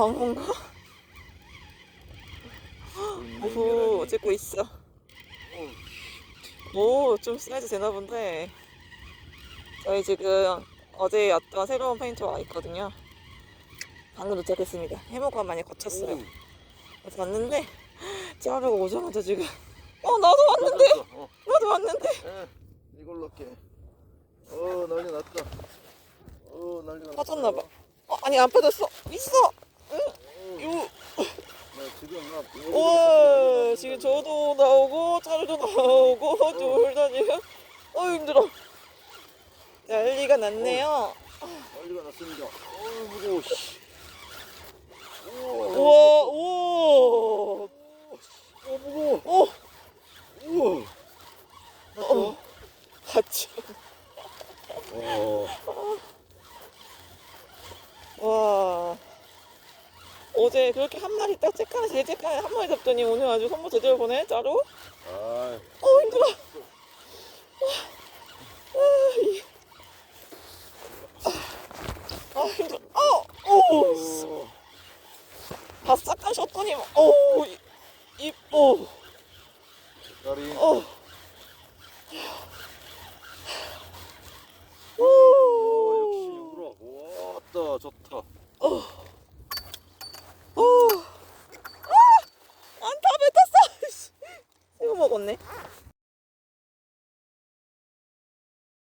광어인가? 오호 찍고 있어. 오 좀 사이즈 되나 본데. 저희 지금 어제 왔던 새로운 페인트가 와 있거든요. 방금 도착했습니다. 해무가 많이 거쳤어요. 그래서 왔는데 자르고 오자마자 지금. 어 나도 왔는데! 어, 나도 왔는데! 예, 이걸로 할게. 어, 난리 났다. 어, 난리 났다. 빠졌나봐. 어, 아니 안 빠졌어. 있어! 응? 요나 지금 저도 나오고 차르도 나오고 둘 다 지금 어 힘들어 난리가 났네요 난리가 났습니다. 어, 무거워. 씨. 우와, 우와 우와 어, 무거워. 오 우와. 어. 같이 어, 와 어제 그렇게 한 마리 딱 체크하는 제 체크하에 한 마리 잡더니 오늘 아주 선물 제대로 짜루 아, 어 힘들어 아, 이- 아 힘들어 어오 어, 바싹한 셔터님 오 이뻐 색깔이. 어. 어, 역시 우라. 왔다, 좋다. 어. 아, 안타 뱉었어. 씨. 이거 먹었네.